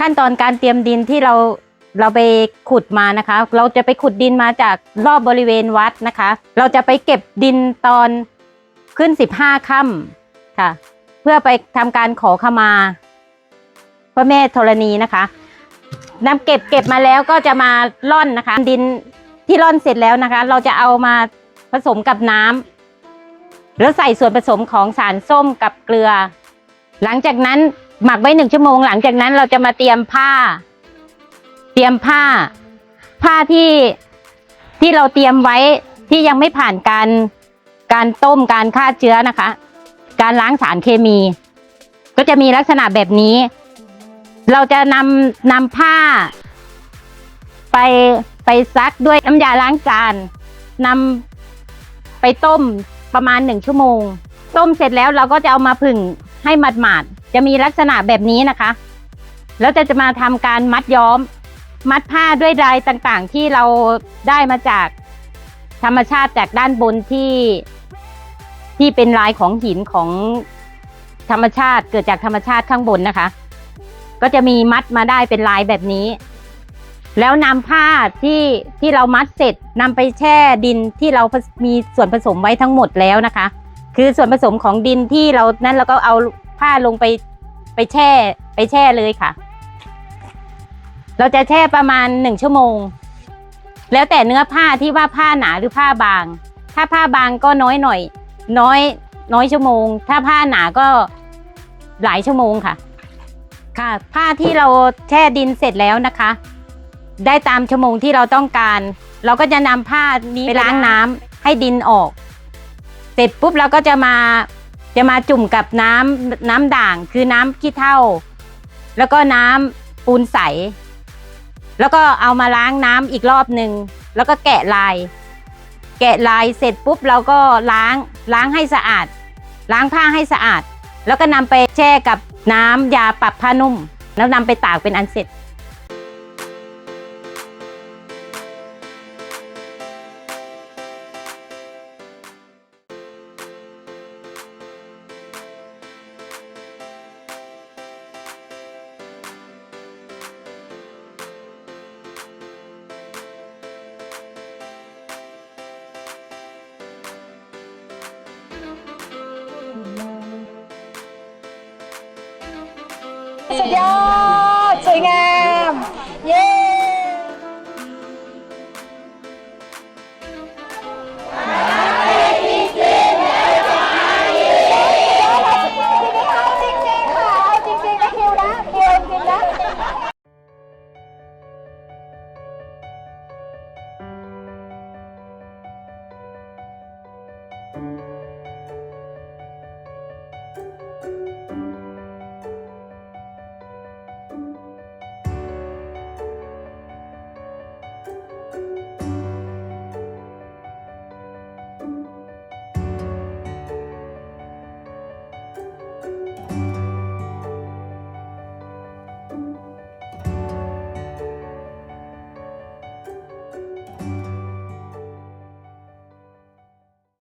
ขั้นตอนการเตรียมดินที่เราเราไปขุดมานะคะ เราจะไปขุดดินมาจากรอบบริเวณวัดนะคะ เราจะไปเก็บดินตอนขึ้นสิบห้าค่ำค่ะ เพื่อไปทำการขอขมา พระแม่ธรณีนะคะนำเก็บเก็บมาแล้วก็จะมาร่อนนะคะ ดินที่ร่อนเสร็จแล้วนะคะ เราจะเอามาผสมกับน้ำแล้วใส่ส่วนผสมของสารส้มกับเกลือ หลังจากนั้นหมักไว้หนึ่งชั่วโมง หลังจากนั้นเราจะมาเตรียมผ้า เตรียมผ้า ผ้าที่ที่เราเตรียมไว้ที่ยังไม่ผ่านการการต้มการฆ่าเชื้อนะคะ การล้างสารเคมี ก็จะมีลักษณะแบบนี้ เราจะนำนำผ้า ไปไปซักด้วยน้ำยาล้างจานนำไปต้มประมาณหนึ่งชั่วโมง ต้มเสร็จแล้วเราก็จะเอามาผึ่ง ให้หมาดๆจะมีลักษณะแบบนี้นะคะ แล้วจะจะมาทำการมัดย้อม มัดผ้าด้วยลายต่างๆ ที่เราได้มาจากธรรมชาติจากด้านบนที่ที่เป็นลายของหินของธรรมชาติเกิดจากธรรมชาติข้างบนนะคะ ก็จะมีมัดมาได้เป็นลายแบบนี้ แล้วนำผ้าที่ที่เรามัดเสร็จนำไปแช่ดินที่เรามีส่วนผสมไว้ทั้งหมดแล้วนะคะ คือส่วนผสมของดินที่เรานั้นเราก็เอาผ้าลงไปไปแช่ ไปแช่เลยค่ะ เราจะแช่ประมาณหนึ่งชั่วโมง แล้วแต่เนื้อผ้าที่ว่าผ้าหนาหรือผ้าบาง ถ้าผ้าบางก็น้อยหน่อย น้อยน้อยชั่วโมง ถ้าผ้าหนาก็หลายชั่วโมงค่ะ ค่ะ ผ้าที่เราแช่ดินเสร็จแล้วนะคะ ได้ตามชั่วโมงที่เราต้องการ เราก็จะนำผ้านี้ไปล้างน้ำให้ดินออก เสร็จปุ๊บเราก็จะมาจะมาจุ่มกับน้ำน้ำด่างคือน้ำขี้เถ้า แล้วก็น้ำปูนใส แล้วก็เอามาล้างน้ำอีกรอบหนึ่งแล้วก็แกะลาย แกะลายเสร็จปุ๊บเราก็ล้างล้างให้สะอาด ล้างผ้าให้สะอาด แล้วก็นำไปแช่กับน้ำยาปรับผ้านุ่ม แล้วนำไปตากเป็นอันเสร็จ สุดยอ